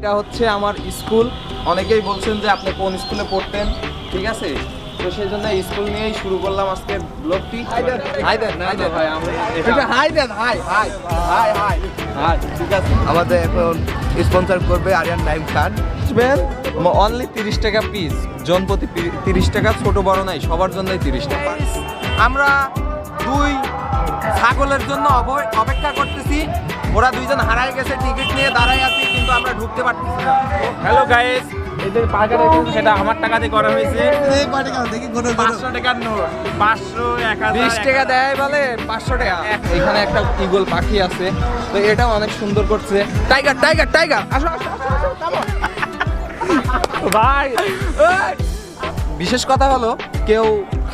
এটা হচ্ছে আমার স্কুল। অনেকেই বলছেন যে আপনি কোন স্কুলে পড়তেন? ঠিক আছে? তো সেই জন্য স্কুল নিয়েই শুরু করলাম আজকে ব্লগটি। হাই দেন। না ভাই আমরা এটা হাই দেন hi hi hi hi hi. ঠিক আছে? আমাদের এখন স্পন্সর করবে আরিয়ান নাইম খান। অনলি তিরিশ টাকা পিস জন প্রতি তিরিশ টাকা ছোট বড় নাই সবার জন্যই তিরিশ টাকা। আমরা দুই ছাগলের জন্য অপেক্ষা করতেছি। ওরা দুইজন হারায় গেছে টিকিট নিয়ে দাঁড়ায় আছি কিন্তু আমরা ঢুকতে পারতেছি না। হ্যালো গাইস এই যে সেটা আমার টাকা দিয়ে করা হয়েছে। পাঁচশো টাকার নোট। পাঁচশো এক বিশ টাকা দেয় বলে পাঁচশো টাকা। এখানে একটা ইগল পাখি আছে তো এটাও অনেক সুন্দর করছে। টাইগার টাইগার টাইগার আসো। ভাই। বিশেষ কথা হলো কেউ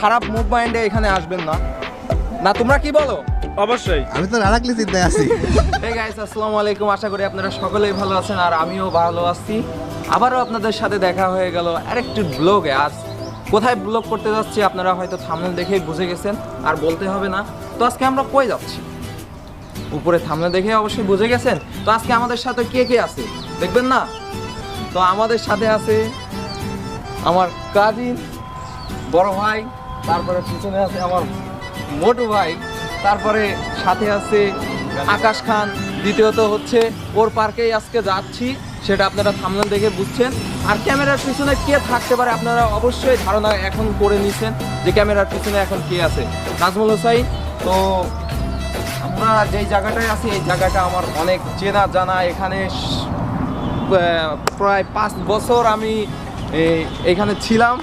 খারাপ মুভ মাইন্ডে এখানে আসবেন না। না তোমরা কি বলো? অবশ্যই। আমি তো রাখলি চিন্তায় আছি। হে গাইস আসসালামু আলাইকুম। আশা করি আপনারা সকলেই ভালো আছেন আর আমিও ভালো আছি। আবারও আপনাদের সাথে দেখা হয়ে গেল আরেকটি ব্লগে আজ কোথায় ব্লগ করতে যাচ্ছি আপনারা হয়তো থামনেল দেখেই বুঝে গেছেন আর বলতে হবে না। তো আজকে আমরা কই যাচ্ছি? উপরে থামনেল দেখে অবশ্যই বুঝে গেছেন। তো আজকে আমাদের সাথে কে কে আছে? দেখবেন না? তো আমাদের সাথে আছে আমার কাজিন বড় ভাই তারপরে পিছনে আছে আমার মোটু ভাই। তারপরে সাথে আছে আকাশ খান। দ্বিতীয়ত হচ্ছে, ওর পার্কেই আজকে যাচ্ছি, সেটা আপনারা থামনেল দেখে বুঝছেন। আর ক্যামেরার পিছনে কে থাকতে পারে আপনারা অবশ্যই ধারণা এখন করে নিছেন যে ক্যামেরার পিছনে এখন কে আছে। নাজমুল হোসাইন, তো আমরা যেই জায়গাটায় আছি, এই জায়গাটা আমার অনেক চেনা জানা। এখানে প্রায় পাঁচ বছর আমি এখানে ছিলাম।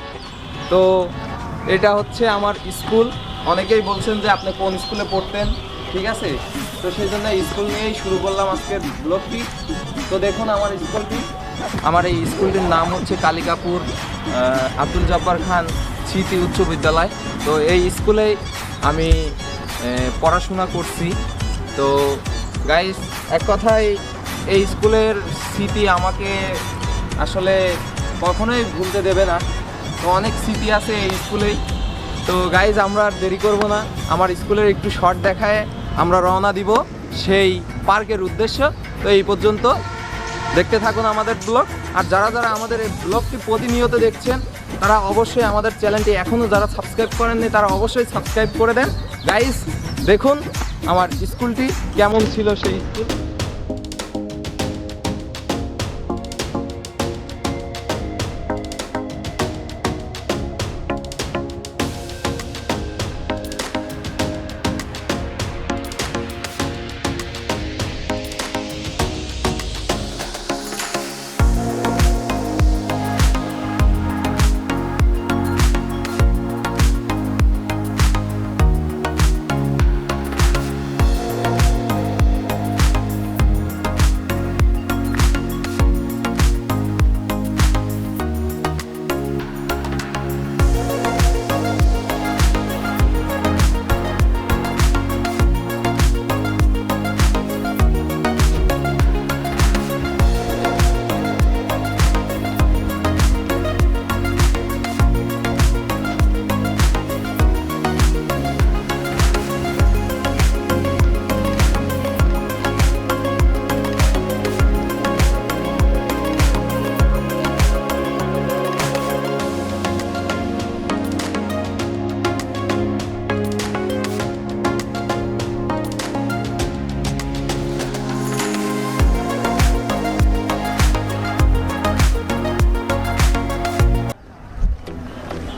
তো এটা হচ্ছে আমার স্কুল। অনেকেই বলছেন যে আপনি কোন স্কুলে পড়তেন, ঠিক আছে? তো সেই জন্য স্কুল নিয়েই শুরু করলাম আজকের ব্লগটি। তো দেখুন আমার স্কুলটি। আমার এই স্কুলটির নাম হচ্ছে কালিকাপুর আব্দুল জব্বার খান স্মৃতি উচ্চ বিদ্যালয়। তো এই স্কুলেই আমি পড়াশোনা করছি। তো গাইস এক কথায়, এই স্কুলের স্মৃতি আমাকে আসলে কখনোই ভুলতে দেবে না। তো অনেক স্মৃতি আছে এই স্কুলেই। তো গাইজ আমরা আর দেরি করব না। আমার স্কুলের একটু শর্ট দেখায়, আমরা রওনা দিব সেই পার্কের উদ্দেশ্য। তো এই পর্যন্ত দেখতে থাকুন আমাদের ব্লগ আর যারা যারা আমাদের এই ব্লগটি প্রতিনিয়ত দেখছেন, তারা অবশ্যই আমাদের চ্যানেলটি এখনও যারা সাবস্ক্রাইব করেননি, তারা অবশ্যই সাবস্ক্রাইব করে দেন। গাইজ দেখুন আমার স্কুলটি কেমন ছিল সেই স্কুল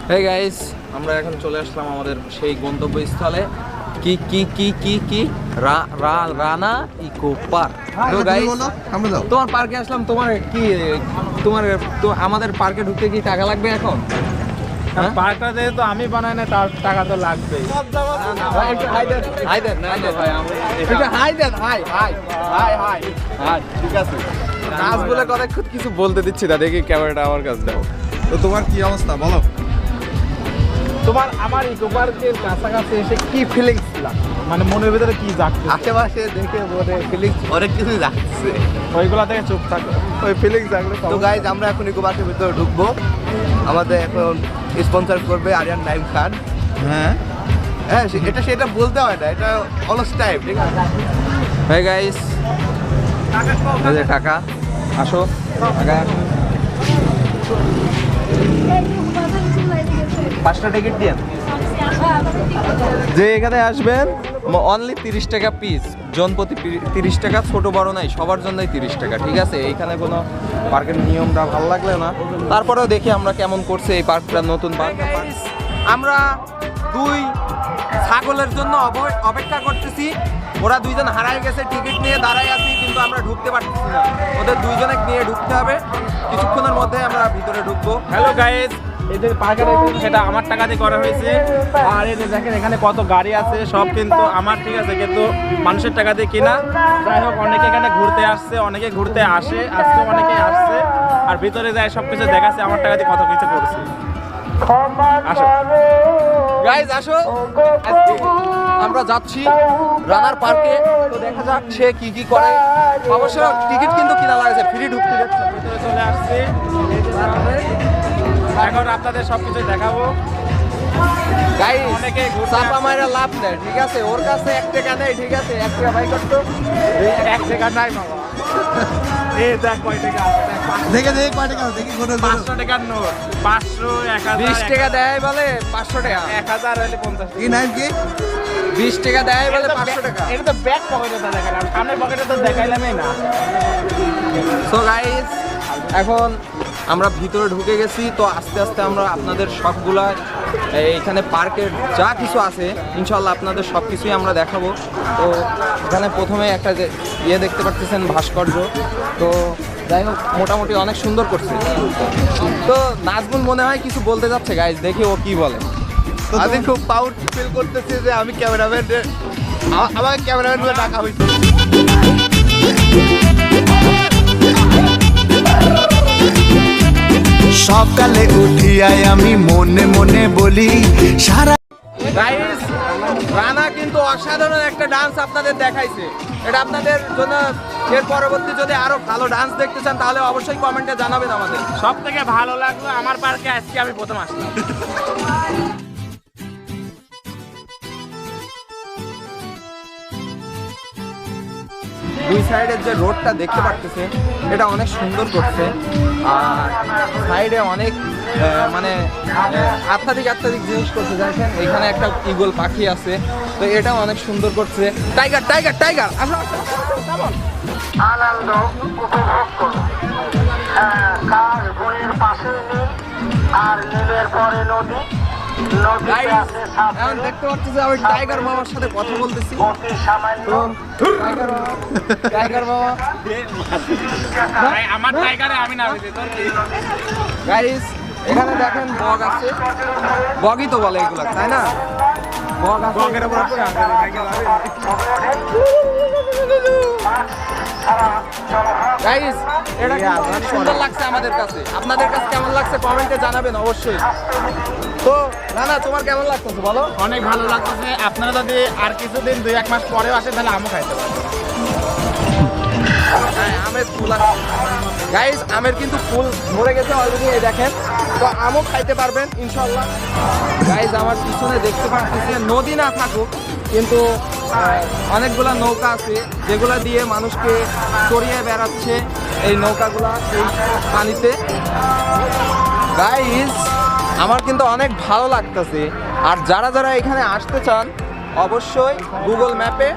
হে গাইস আমরা এখন চলে আসলাম আমাদের সেই গন্তব্যস্থলে। কি কি কি কি কি? Rana eco park. তো গাইস তোমার পার্কে আসলাম তোমার কি তোমার তো আমাদের পার্কে ঢুকতে কি টাকা লাগবে এখন? হ্যাঁ? পার্কটা যেহেতু আমি বানাই না তার টাকা তো হাই ঠিক আছে। কাজ বলে কথা কিছু বলতে দিচ্ছি না দেখি ক্যামেরাটা আমার কাছে দাও। তো তোমার কি অবস্থা বলো। তোমার আমার ইকো পার্কের কাছাকাছি এসে কি ফিলিংস মানে মনের ভিতরে কি জাগছে? আশেপাশে দেখে মনে ফিলিংস অনেক কিছু যাচ্ছে ওইগুলা থেকে চুপ থাকো। ওই ফিলিংস জাগলে তো গাইজ আমরা এখন ইকো পার্কের ভিতরে ঢুকবো। আমাদের এখন স্পন্সর করবে আরিয়ান নাইম খান। হ্যাঁ। হ্যাঁ এটা সেটা বলতে হয় না এটা অলস টাইম ঠিক আছে? হ্যাঁ গাইস এই যে টাকা আসো পাঁচটা টিকিট দিয়ে যে এখানে আসবেন অনলি তিরিশ টাকা পিস জন প্রতি তিরিশ টাকা ছোট বড় নাই সবার জন্যই তিরিশ টাকা ঠিক আছে? এইখানে কোনো পার্কের নিয়মটা ভালো লাগলে না। তারপরেও দেখি আমরা কেমন করছে এই পার্কটা নতুন পার্ক আমরা দুই ছাগলের জন্য অপেক্ষা করতেছি। ওরা দুইজন হারাই গেছে টিকিট নিয়ে দাঁড়াই আছি কিন্তু আমরা ঢুকতে পারতেছি না। ওদের দুইজনে নিয়ে ঢুকতে হবে। কিছুক্ষণের মধ্যে আমরা ভিতরে ঢুকবো। হ্যালো গাইজ পার্কের সেটা আমার টাকা দিয়ে করা হয়েছে। আর যে দেখেন এখানে কত গাড়ি আছে, সব কিন্তু আমার, ঠিক আছে, কিন্তু মানুষের টাকা দিয়ে কিনা। যাই হোক, অনেকে এখানে ঘুরতে আসছে, অনেকে ঘুরতে আসে, আজকে অনেকে আসছে। আর ভিতরে যায় সব কিছু দেখাচ্ছে, আমার টাকা দিয়ে কত কিছু করছে। আসো। গাইজ আসো। আমরা যাচ্ছি রানার পার্কে। তো দেখা যাক সে কি কি করে। অবশ্য টিকিট কিন্তু কিনা লাগছে, ফ্রি ঢুকতে চলে আসছি। এখন আপনাদের সব কিছু দেখাবো চাপা লাভ নেই ঠিক আছে? ওর কাছে এক টাকা নেই ঠিক আছে? এক টাকা ভাই করতো। এক টাকা নাই বাবা। দেখ দেখ, কয় টাকা দেখি পাঁচশো টাকার নোট পাঁচশো এক হাজার বিশ টাকা দেয় বলে পাঁচশো টাকা। এক হাজার হলে পঞ্চাশ কি বিশ টাকা দেয় বলে পাঁচশো টাকা। এটা তো ব্যাক পকেটে তো দেখালাম সামনের পকেটে তো দেখাইলামই না। সো গাইজ এখন আমরা ভিতরে ঢুকে গেছি, তো আস্তে আস্তে আমরা আপনাদের সবগুলা এইখানে পার্কের যা কিছু আছে, ইনশাল্লাহ আপনাদের সব কিছুই আমরা দেখাবো। তো এখানে প্রথমে একটা ইয়ে দেখতে পাচ্ছেন ভাস্কর্য। তো যাই হোক, মোটামুটি অনেক সুন্দর করছে। তো নাজমুল মনে হয় কিছু বলতে যাচ্ছে গাইজ দেখি ও কি বলে। আমি খুব প্রাউড ফিল করতেছি যে আমি ক্যামেরাম্যান আমাকে ক্যামেরাম্যান ডাকা হয়েছে সকালে উঠিয়াই আমি মনে মনে বলি সারা গাইস রানা কিন্তু অসাধারণ একটা ডান্স আপনাদের দেখাইছে। এটা আপনাদের জন্য এর পরবর্তী যদি আরও ভালো ডান্স দেখতে চান তাহলে অবশ্যই কমেন্টে জানাবেন আমাদের। সব থেকে ভালো লাগল আমার পার্কে আজকে আমি প্রথম আসলাম। দুই সাইডের যে রোডটা দেখতে পারতেছে, এটা অনেক সুন্দর করছে। আর সাইডে অনেক মানে আত্মাধিক আত্মাধিক জিনিস করছে। দেখেন, এখানে একটা ইগল পাখি আছে, তো এটা অনেক সুন্দর করছে। Tiger tiger tiger. আনন্দ উপভোগ পাশে আর নীলের পরে নদী। এখন দেখতে পাচ্ছি যে আমি টাইগার বাবার সাথে কথা বলতেছি। তো টাইগার বাবা টাইগার বাবা ভাই, আমার টাইগারে আমি নামিয়েছি গাইস এখানে দেখেন বগ আছে। বগই তো বলে এগুলা তাই না? বগ আছে। উপর। গাইস এটা সুন্দর লাগছে আমাদের কাছে। আপনাদের কাছে কেমন লাগছে? কমেন্টে জানাবেন অবশ্যই। তো না না তোমার কেমন লাগতেছে বলো? অনেক ভালো লাগতেছে। আপনারা যদি আর কিছুদিন দুই এক মাস পরেও আসেন তাহলে আমও খাইতে পারেন হ্যাঁ, আমের ফুল গাইস আমের কিন্তু ফুল ধরে গেছে অলরেডি এই দেখেন। তো আমও খাইতে পারবেন ইনশাল্লাহ গাইস আমার পিছনে দেখতে পাচ্ছি নদী না থাকুক কিন্তু অনেকগুলা নৌকা আছে যেগুলা দিয়ে মানুষকে চড়িয়ে বেড়াচ্ছে এই নৌকাগুলা এই পানিতে। গাইস আমার কিন্তু অনেক ভালো লাগতেছে। আর যারা যারা এখানে আসতে চান, অবশ্যই গুগল ম্যাপে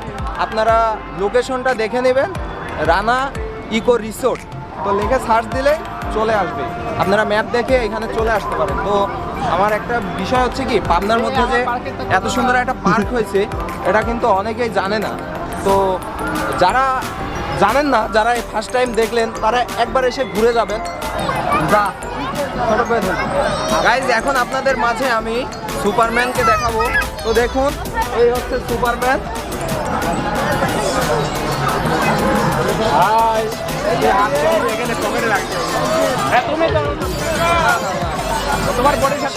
আপনারা লোকেশনটা দেখে নেবেন। Rana eco resort. তো লিখে সার্চ দিলে চলে আসবে। আপনারা ম্যাপ দেখে এখানে চলে আসতে পারেন। তো আমার একটা বিষয় হচ্ছে কি, পাবনার মধ্যে যে এত সুন্দর একটা পার্ক হয়েছে, এটা কিন্তু অনেকেই জানে না। তো যারা জানেন না, যারা এই ফার্স্ট টাইম দেখলেন, তারা একবার এসে ঘুরে যাবেন। যা গাইজ এখন আপনাদের মাঝে আমি সুপারম্যানকে দেখাবো। তো দেখুন এই হচ্ছে সুপারম্যান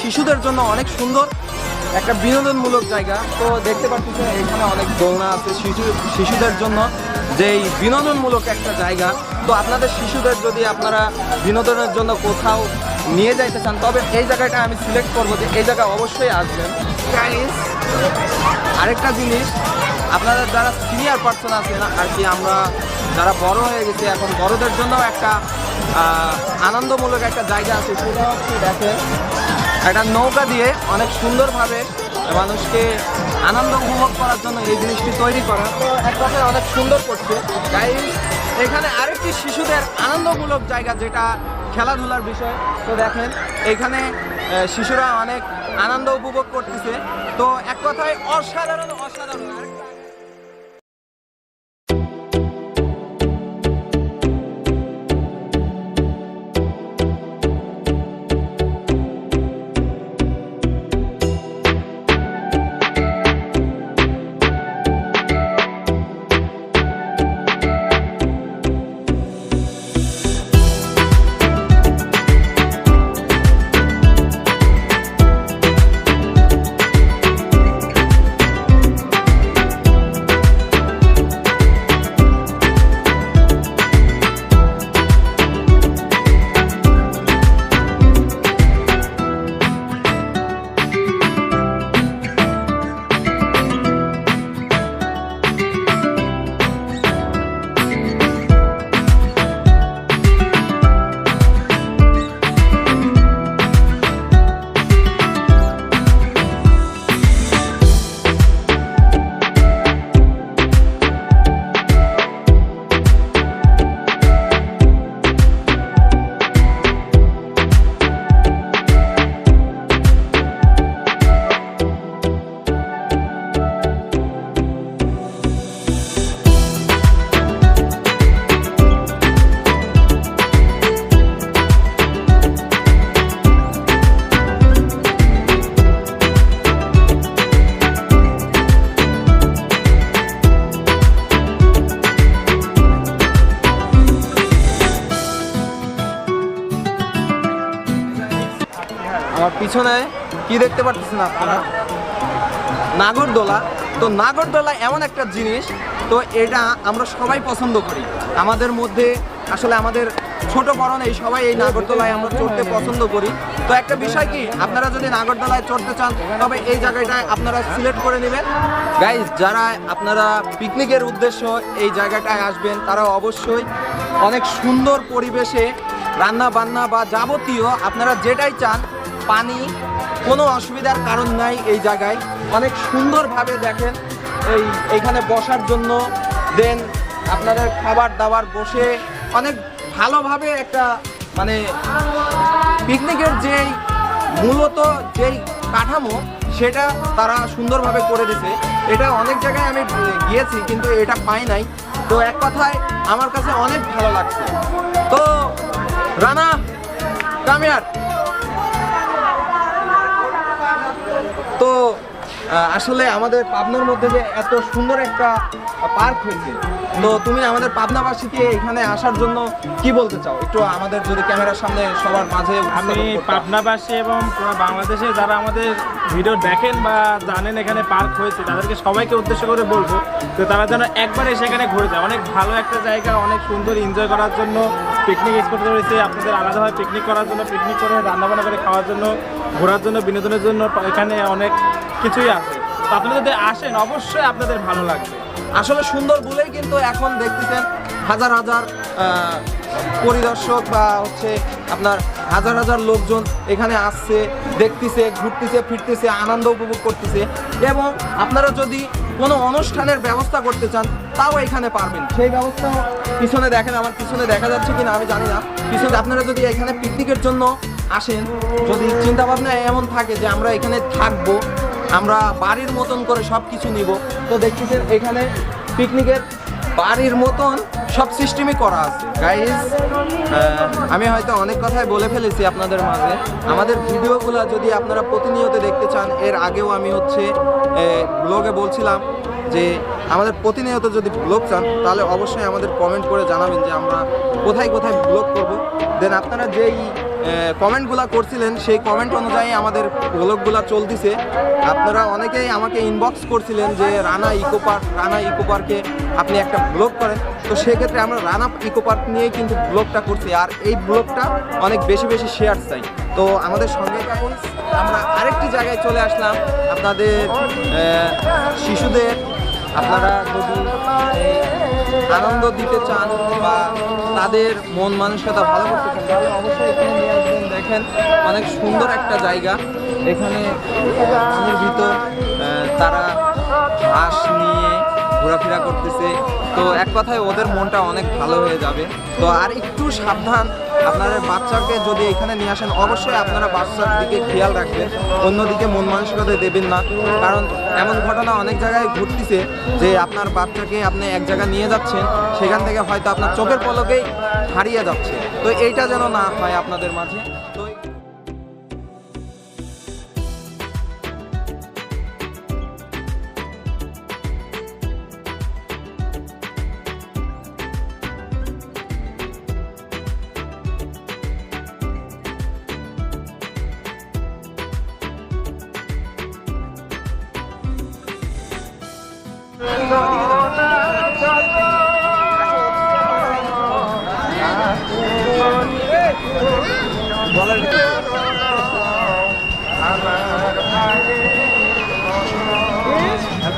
শিশুদের জন্য অনেক সুন্দর একটা বিনোদনমূলক জায়গা। তো দেখতে পাচ্ছেন এখানে অনেক দোলনা আছে শিশু শিশুদের জন্য যেই বিনোদনমূলক একটা জায়গা। তো আপনাদের শিশুদের যদি আপনারা বিনোদনের জন্য কোথাও নিয়ে যাইতে চান তবে এই জায়গাটা আমি সিলেক্ট করব যে এই জায়গা অবশ্যই আসবেন। আরেকটা জিনিস আপনাদের যারা সিনিয়র পার্সন আছে না আর কি আমরা যারা বড় হয়ে গেছি এখন বড়দের জন্য একটা আনন্দমূলক একটা জায়গা আছে সেটা হচ্ছে দেখেন একটা নৌকা দিয়ে অনেক সুন্দরভাবে মানুষকে আনন্দ উপভোগ করার জন্য এই জিনিসটি তৈরি করা। তো এক কথায় অনেক সুন্দর করছে। তাই এখানে আরেকটি শিশুদের আনন্দমূলক জায়গা যেটা খেলাধুলার বিষয়। তো দেখেন, এখানে শিশুরা অনেক আনন্দ উপভোগ করতেছে। তো এক কথায় অসাধারণ অসাধারণ। পিছনে কি দেখতে পাচ্ছেন আপনারা? নাগরদোলা। তো নাগরদোলা এমন একটা জিনিস, তো এটা আমরা সবাই পছন্দ করি। আমাদের মধ্যে আসলে আমাদের ছোট বড় নেই সবাই এই নাগরদোলায় আমরা চড়তে পছন্দ করি। তো একটা বিষয় কি, আপনারা যদি নাগরদোলায় চড়তে চান, তবে এই জায়গাটায় আপনারা সিলেক্ট করে নেবেন। গাইজ যারা আপনারা পিকনিকের উদ্দেশ্য এই জায়গাটায় আসবেন, তারা অবশ্যই অনেক সুন্দর পরিবেশে রান্না বান্না বা যাবতীয় আপনারা যেটাই চান পানি, কোনো অসুবিধার কারণ নাই এই জায়গায়। অনেক সুন্দরভাবে দেখেন, এই এইখানে বসার জন্য দেন আপনাদের খাবার দাবার বসে অনেক ভালোভাবে একটা মানে পিকনিকের যেই মূলত যেই কাঠামো, সেটা তারা সুন্দরভাবে করে দিছে এটা অনেক জায়গায় আমি গিয়েছি, কিন্তু এটা পাই নাই। তো এক কথায় আমার কাছে অনেক ভালো লাগছে। তো রানা কামিয়ার আসলে আমাদের পাবনার মধ্যে যে এত সুন্দর একটা পার্ক হয়েছে তো তুমি আমাদের পাবনাবাসীকে এখানে আসার জন্য কি বলতে চাও? একটু আমাদের যদি ক্যামেরার সামনে সবার মাঝে আমি পাবনাবাসী এবং বাংলাদেশে যারা আমাদের ভিডিও দেখেন বা জানেন এখানে পার্ক হয়েছে তাদেরকে সবাইকে উদ্দেশ্য করে বলব তো তারা যেন একবার এসে এখানে ঘুরে যায়। অনেক ভালো একটা জায়গা অনেক সুন্দর এনজয় করার জন্য পিকনিক স্পট রয়েছে। আপনাদের আলাদাভাবে পিকনিক করার জন্য পিকনিক করে রান্নাবান্না করে খাওয়ার জন্য, ঘোরার জন্য, বিনোদনের জন্য এখানে অনেক কিছুই আছে। তো আপনারা যদি আসেন, অবশ্যই আপনাদের ভালো লাগবে। আসলে সুন্দর বলেই কিন্তু এখন দেখতেছেন হাজার হাজার পরিদর্শক বা হচ্ছে আপনার হাজার হাজার লোকজন এখানে আসছে, দেখতেছে, ঘুরতেছে, ফিরতেছে, আনন্দ উপভোগ করতেছে। এবং আপনারা যদি কোনো অনুষ্ঠানের ব্যবস্থা করতে চান, তাও এখানে পারবেন। সেই ব্যবস্থা পিছনে দেখেন, আমার পিছনে দেখা যাচ্ছে কিনা আমি জানি না। পিছনে আপনারা যদি এখানে পিকনিকের জন্য আসেন, যদি চিন্তাভাবনা এমন থাকে যে আমরা এখানে থাকব, আমরা বাড়ির মতন করে সব কিছু নিব, তো দেখতেছেন এখানে পিকনিকের বাড়ির মতন সব সিস্টেমই করা আছে। গাইজ আমি হয়তো অনেক কথাই বলে ফেলেছি আপনাদের মাঝে। আমাদের ভিডিওগুলো যদি আপনারা প্রতিনিয়ত দেখতে চান, এর আগেও আমি হচ্ছে ব্লগে বলছিলাম যে, আমাদের প্রতিনিয়ত যদি ব্লগ চান, তাহলে অবশ্যই আমাদের কমেন্ট করে জানাবেন যে আমরা কোথায় কোথায় ব্লগ করব। দেন আপনারা যেই কমেন্টগুলো করছিলেন, সেই কমেন্ট অনুযায়ী আমাদের ব্লগগুলো চলতেছে। আপনারা অনেকেই আমাকে ইনবক্স করছিলেন যে, Rana eco park, Rana eco পার্কে আপনি একটা ব্লগ করেন। তো সেক্ষেত্রে আমরা রানা ইকো পার্ক নিয়েই কিন্তু ব্লগটা করছি, আর এই ব্লগটা অনেক বেশি বেশি শেয়ার চাই। তো আমাদের সঙ্গে থাকুন, আমরা আরেকটি জায়গায় চলে আসলাম, আপনাদের শিশুদের, আপনারা যদি আনন্দ দিতে চান বা তাদের মন মানসিকতা ভালো করতে চান, তাহলে অবশ্যই এখানে নিয়ে আসবেন। দেখেন, অনেক সুন্দর একটা জায়গা। এখানে ভিতর তারা হাঁস নিয়ে ঘোরাফেরা করতেছে। তো এক কথায় ওদের মনটা অনেক ভালো হয়ে যাবে। তো আর একটু সাবধান আপনারা বাচ্চাকে যদি এখানে নিয়ে আসেন, অবশ্যই আপনারা বাচ্চার দিকে খেয়াল রাখবেন। অন্যদিকে মন মানসিকতা দেবেন না। কারণ এমন ঘটনা অনেক জায়গায় ঘটতেছে যে আপনার বাচ্চাকে আপনি এক জায়গায় নিয়ে যাচ্ছেন, সেখান থেকে হয়তো আপনার চোখের পলকেই হারিয়ে যাচ্ছে। তো এইটা যেন না হয় আপনাদের মাঝে।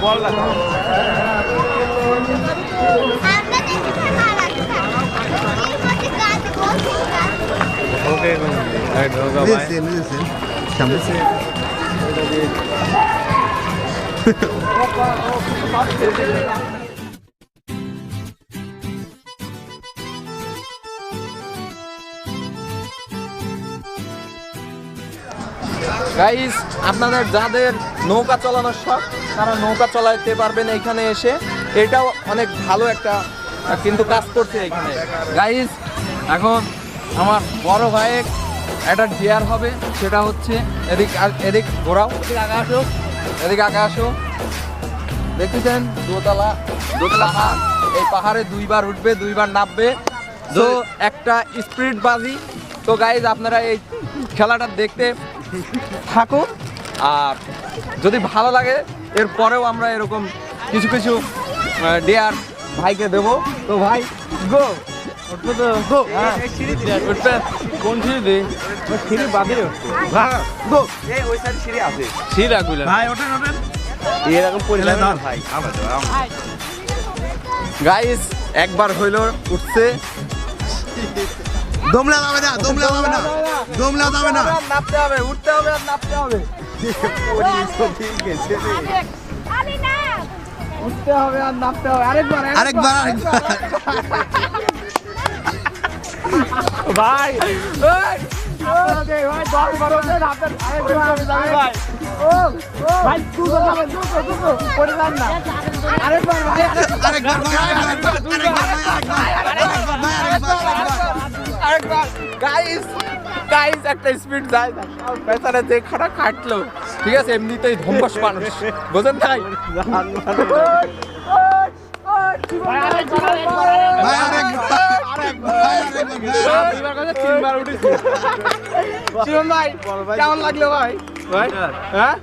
তো আপনাদের কোথায় ভালো লাগছে এর মধ্যে গাছ বলছি গাছ গাইস আপনাদের যাদের নৌকা চালানোর শখ তারা নৌকা চালাতে পারবেন এখানে এসে। এটাও অনেক ভালো একটা কিন্তু কাজ করছে এখানে। গাইস এখন আমার বড় ভাইয়ের একটা ডিয়ার হবে সেটা হচ্ছে এদিক আর- এদিক ঘোরাও। এদিক আগে আসো। এদিক আগে আসো। দেখতেছেন দোতলা দোতলা এই পাহাড়ে দুইবার উঠবে দুইবার নামবে। তো একটা স্পিড বাজি। তো গাইজ আপনারা এই খেলাটা দেখতে থাকুন আর যদি ভালো লাগে এরপরেও আমরা এরকম কিছু কিছু ডেয়ার ভাইকে দেবো। তো ভাই গো উঠবে তো গো উঠবে। কোন সিঁড়ি দে সিঁড়ি বাদে গো ওই সাইড সিঁড়ি আছে। সিঁড়ি রাখবিল ভাই ওঠেন ওঠেন। এরকম ভাই। গাইস একবার হইল উঠছে। দমলা যাবে না দমলা যাবে না দমলা যাবে না নামতে হবে উঠতে হবে আর নামতে হবে উঠতে হবে আর হবে আরেকবার আরেকবার আরেকবার ভাই আরেকবার আরেকবার আরেকবার। গাইস গাইস একটা স্পিড যায়। পেছনে যে খাটা কাটলো। ঠিক আছে এমনিতেই ধম্বস মানুষ। বোঝেন তাই ভাই আরেকবার ভাই আরেকবার তিনবার উঠেছি। শিবন ভাই কেমন লাগল ভাই? ভাই হ্যাঁ?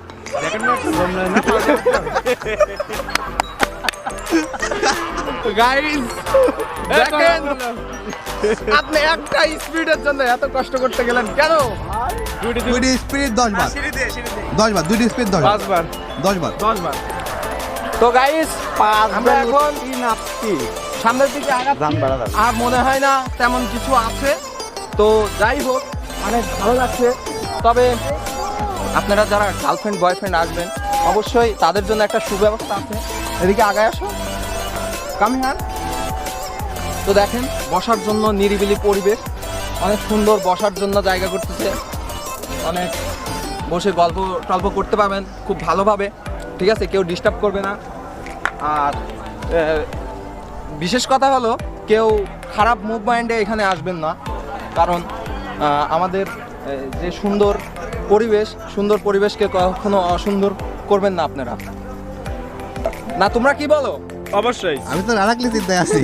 গাইস দেখেন। আপনি একটা স্পিডের জন্য এত কষ্ট করতে গেলেন কেন? দুইটি স্পিড দশ বার। দশ বার দুইটি স্পিড দশ বার। পাঁচবার দশ বার। দশ বার। তো গাইস আমরা এখন সামনের দিকে আর মনে হয় না তেমন কিছু আছে। তো যাই হোক অনেক ভালো লাগছে। তবে আপনারা যারা গার্লফ্রেন্ড বয়ফ্রেন্ড আসবেন অবশ্যই তাদের জন্য একটা সুব্যবস্থা আছে। এদিকে আগায় আসো। কাম হ্যাঁ তো দেখেন, বসার জন্য নিরিবিলি পরিবেশ। অনেক সুন্দর বসার জন্য জায়গা করতেছে। অনেক বসে গল্প টল্প করতে পারবেন খুব ভালোভাবে। ঠিক আছে, কেউ ডিস্টার্ব করবে না। আর বিশেষ কথা হলো, কেউ খারাপ মুভ মাইন্ডে এখানে আসবেন না। কারণ আমাদের যে সুন্দর পরিবেশ, সুন্দর পরিবেশকে কখনো অসুন্দর করবেন না আপনারা। না, তোমরা কি বলো? অবশ্যই। আমি তো রাখলে চিন্তায় আছি।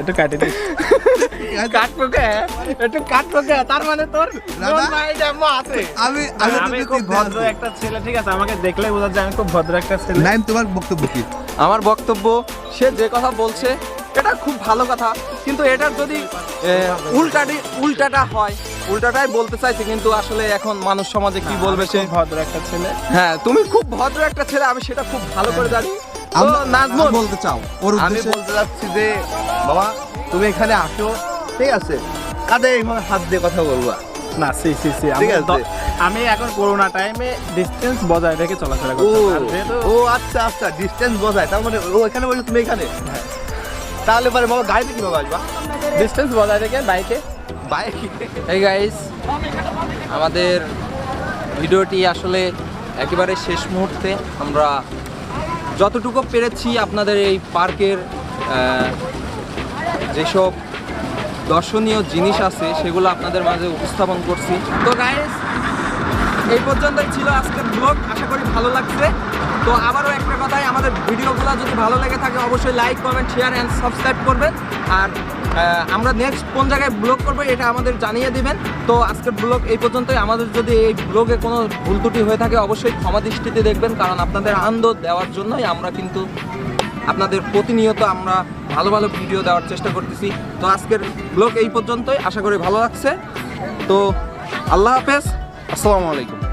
একটু কাটে দিই কাটবো কে একটু কাটবো কে তার মানে তোর দাদা? মাইন্ড এমন আছে। আমি আমি আমি খুব খুব ভদ্র একটা ছেলে ঠিক আছে? আমাকে দেখলে বোঝা যায় আমি খুব ভদ্র একটা ছেলে। নাইম তোমার বক্তব্য কি? আমার বক্তব্য সে যে কথা বলছে এটা খুব ভালো কথা কিন্তু এটার যদি আহ, উল্টাটি উল্টাটা হয় উল্টাটাই বলতে চাইছে কিন্তু আসলে এখন মানুষ সমাজে কি বলবে সে? ভদ্র একটা ছেলে। হ্যাঁ তুমি খুব ভদ্র একটা ছেলে আমি সেটা খুব ভালো করে জানি। আমরা নাজমুল। বলতে চাও। ওর আমি বলতে চাচ্ছি যে বাবা তুমি এখানে আসো ঠিক আছে? কাঁধে এইভাবে হাত দিয়ে কথা বলবা। না সি সি সি ঠিক আছে। আমি এখন করোনা টাইমে ডিস্টেন্স বজায় রেখে চলাফেরা যেহেতু ও আচ্ছা আচ্ছা ডিস্টেন্স বোঝায় তার মানে ও এখানে বলছো তুমি এখানে? তাহলে পরে বাবা গাড়িতে কীভাবে আসবা? ডিস্টেন্স বজায় রেখে বাইকে বাইক এই গাইস আমাদের ভিডিওটি আসলে একেবারে শেষ মুহূর্তে আমরা যতটুকু পেরেছি আপনাদের এই পার্কের যেসব দর্শনীয় জিনিস আছে, সেগুলো আপনাদের মাঝে উপস্থাপন করছি। তো গাইস এই পর্যন্তই ছিল আজকের ব্লগ আশা করি ভালো লাগছে। তো আবারও একটা কথাই, আমাদের ভিডিওগুলো যদি ভালো লেগে থাকে, অবশ্যই like comment share and subscribe করবেন। আর আমরা নেক্সট কোন জায়গায় ব্লগ করব এটা আমাদের জানিয়ে দিবেন। তো আজকের ব্লগ এই পর্যন্তই। আমাদের যদি এই ব্লগে কোনো ভুল ত্রুটি হয়ে থাকে, অবশ্যই ক্ষমা দৃষ্টিতে দেখবেন, কারণ আপনাদের আনন্দ দেওয়ার জন্যই আমরা কিন্তু আপনাদের প্রতিনিয়ত আমরা ভালো ভালো ভিডিও দেওয়ার চেষ্টা করতেছি। তো আজকের ব্লগ এই পর্যন্তই। আশা করি ভালো লাগছে। তো আল্লাহ হাফেজ। আসসালামু আলাইকুম।